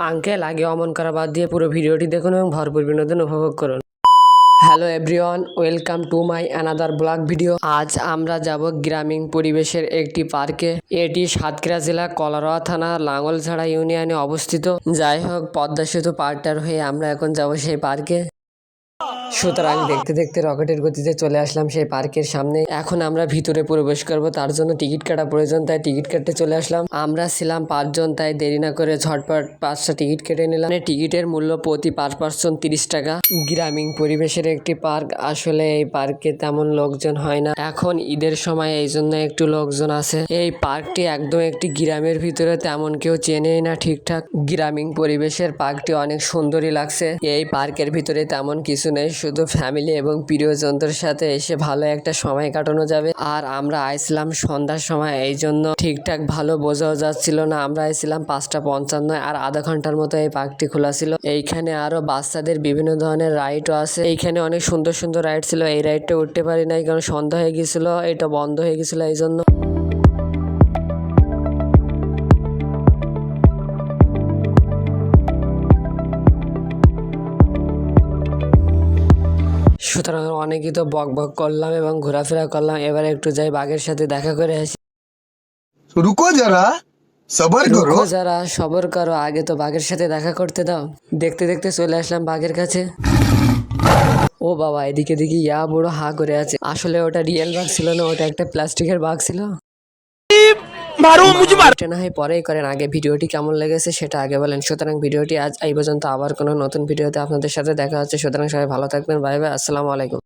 Uncle, আগে অমন করা বাদ দিয়ে পুরো ভিডিওটি দেখুন এবং ভরপুর বিনোদন উপভোগ করুন। Hello everyone welcome to my another blog video আজ আমরা যাব গ্রামীণ পরিবেশের একটি পার্কে এটি সাতক্ষীরা জেলা কলারোয়া থানা লাঙ্গলঝাড়া ইউনিয়নে অবস্থিত। যাই হোক, পদ্মা সেতু পার্কটার হয়ে আমরা এখন যাব সেই পার্কে সুতরাং দেখতে দেখতে রকেটের গতিতে চলে আসলাম সেই পার্কের সামনে। এখন আমরা ভিতরে প্রবেশ করব, তার জন্য টিকিট কাটা প্রয়োজন, তাই টিকিট কাটতে চলে আসলাম। আমরা ছিলাম পাঁচজন, তাই দেরি না করে ঝটপট পাঁচটা টিকিট কেটে নিলাম। মানে টিকিটের মূল্য প্রতি পার পার্সন তিরিশ টাকা। গ্রামীণ পরিবেশের একটি পার্ক, আসলে এই পার্কে তেমন লোকজন হয় না। এখন ঈদের সময়, এই জন্য একটু লোকজন আছে। এই পার্কটি একদম একটি গ্রামের ভিতরে, তেমন কেউ চেনেই না ঠিকঠাক। গ্রামীণ পরিবেশের পার্কটি অনেক সুন্দরই লাগছে। এই পার্কের ভিতরে তেমন কিছু নেই শুধু ফ্যামিলি এবং প্রিয়জনদের সাথে এসে ভালো একটা সময় কাটানো যাবে। আর আমরা আইছিলাম সন্ধ্যার সময় এই জন্য ঠিকঠাক ভালো বোঝাও যাচ্ছিল না। আমরা আইছিলাম পাঁচটা পঞ্চান্ন আর আধা ঘণ্টার মতো এই পার্কটি খোলা ছিল। এইখানে আরও বাচ্চাদের বিভিন্ন ধরনের রাইডও আছে। এইখানে অনেক সুন্দর সুন্দর রাইড ছিল। এই রাইডটা উঠতে পারি নাই কারণ সন্ধ্যা হয়ে গেছিল, এটা বন্ধ হয়ে গেছিল এই জন্য সুতরাং অনেকই তো বক বক করলাম এবং ঘোরাফেরা করলাম। এবার একটু যাই বাঘের সাথে দেখা করে আসি। রুকো যারা সবর করো। যারা সবর করো আগে তো বাঘের সাথে দেখা করতে দাও। দেখতে দেখতে চলে আসলাম বাঘের কাছে। ও বাবা এদিকে দেখি ইয়া বড় হা করে আছে। আসলে ওটা রিয়েল বাঘ ছিল না ওটা একটা প্লাস্টিকের বাঘ ছিল। এটা না হয় পরেই করেন আগে ভিডিওটি কেমন লেগেছে সেটা আগে বলেন। সুতরাং ভিডিওটি আজ এই পর্যন্ত আবার কোনো নতুন ভিডিওতে আপনাদের সাথে দেখা হচ্ছে। সুতরাং সবাই ভালো থাকবেন বাই বাই আসসালামু আলাইকুম।